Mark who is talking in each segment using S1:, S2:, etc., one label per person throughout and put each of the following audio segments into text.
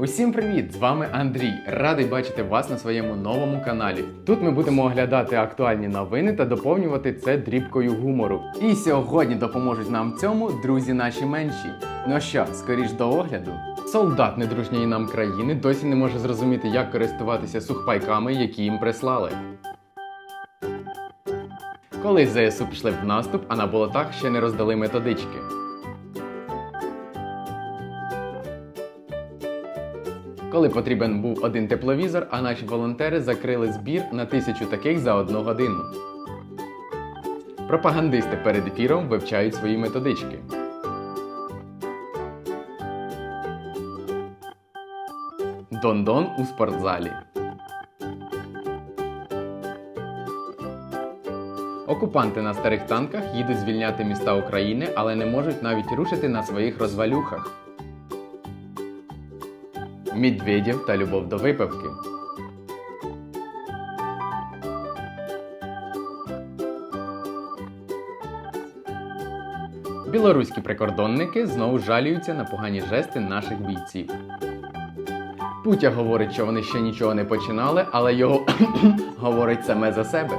S1: Усім привіт! З вами Андрій. Радий бачити вас на своєму новому каналі. Тут ми будемо оглядати актуальні новини та доповнювати це дрібкою гумору. І сьогодні допоможуть нам цьому друзі наші менші. Ну що, скоріш до огляду. Солдат недружньої нам країни досі не може зрозуміти, як користуватися сухпайками, які їм прислали. Коли ЗСУ пішли в наступ, а на болотах ще не роздали методички. Коли потрібен був один тепловізор, а наші волонтери закрили збір на тисячу таких за одну годину. Пропагандисти перед ефіром вивчають свої методички. Дондон у спортзалі. Окупанти на старих танках їдуть звільняти міста України, але не можуть навіть рушити на своїх розвалюхах. Медведєв та любов до випивки. Білоруські прикордонники знову жалюються на погані жести наших бійців. Путя говорить, що вони ще нічого не починали, але його говорить саме за себе.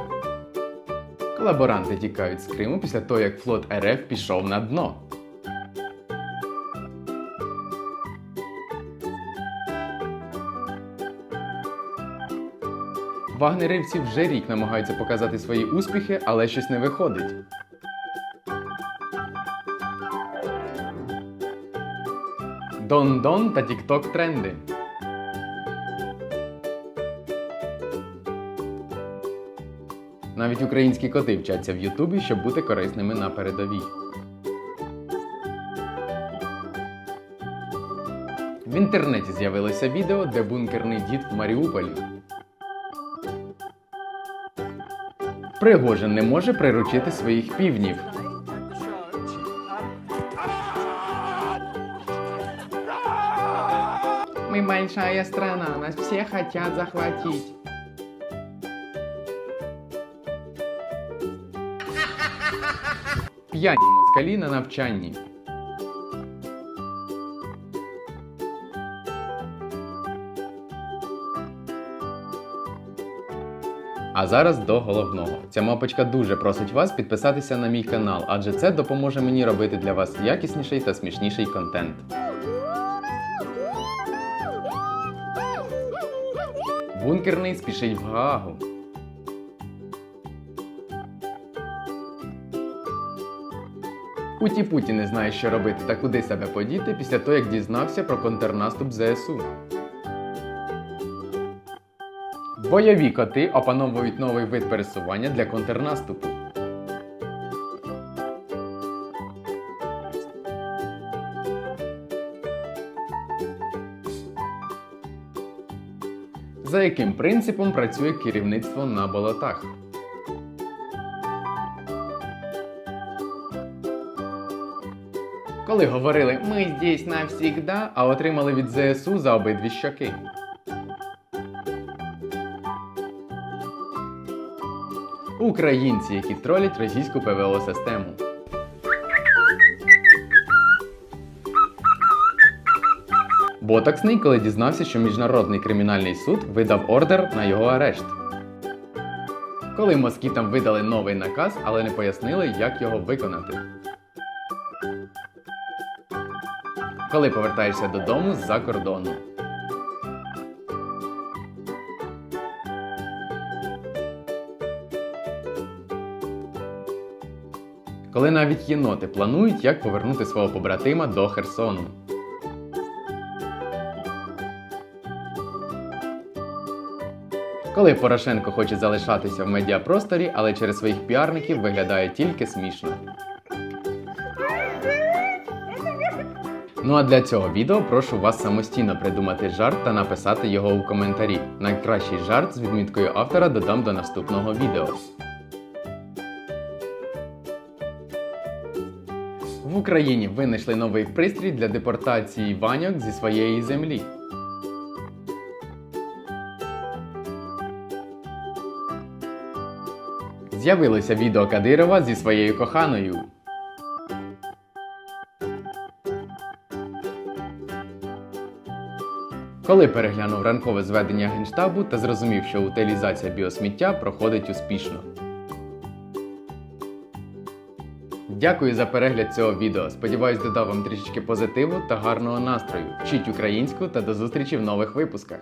S1: Колаборанти тікають з Криму після того, як флот РФ пішов на дно. Вагнерівці вже рік намагаються показати свої успіхи, але щось не виходить. Дон-дон та тік-ток тренди. Навіть українські коти вчаться в Ютубі, щоб бути корисними на передовій. В інтернеті з'явилося відео, де бункерний дід в Маріуполі. Пригожин не може приручити своїх півнів. Ми большая страна, нас всі хочуть захватити. П'яні москалі на навчанні. А зараз до головного. Ця мапочка дуже просить вас підписатися на мій канал, адже це допоможе мені робити для вас якісніший та смішніший контент. Бункерний спішить в Гаагу. Путі Путі не знає, що робити та куди себе подіти після того, як дізнався про контрнаступ ЗСУ. Бойові коти опановують новий вид пересування для контрнаступу. За яким принципом працює керівництво на болотах? Коли говорили ми здесь навсігда, а отримали від ЗСУ за обидві щоки. Українці, які тролять російську ПВО систему. Ботоксний, коли дізнався, що Міжнародний кримінальний суд видав ордер на його арешт. Коли москітам видали новий наказ, але не пояснили, як його виконати. Коли повертаєшся додому з-за кордону. Коли навіть єноти планують, як повернути свого побратима до Херсону. Коли Порошенко хоче залишатися в медіапросторі, але через своїх піарників виглядає тільки смішно. Ну а для цього відео прошу вас самостійно придумати жарт та написати його у коментарі. Найкращий жарт з відміткою автора додам до наступного відео. В Україні винайшли новий пристрій для депортації ваньок зі своєї землі. З'явилося відео Кадирова зі своєю коханою. коли переглянув ранкове зведення генштабу та зрозумів, що утилізація біосміття проходить успішно. Дякую за перегляд цього відео. Сподіваюсь, додав вам трішечки позитиву та гарного настрою. Вчіть українську та до зустрічі в нових випусках.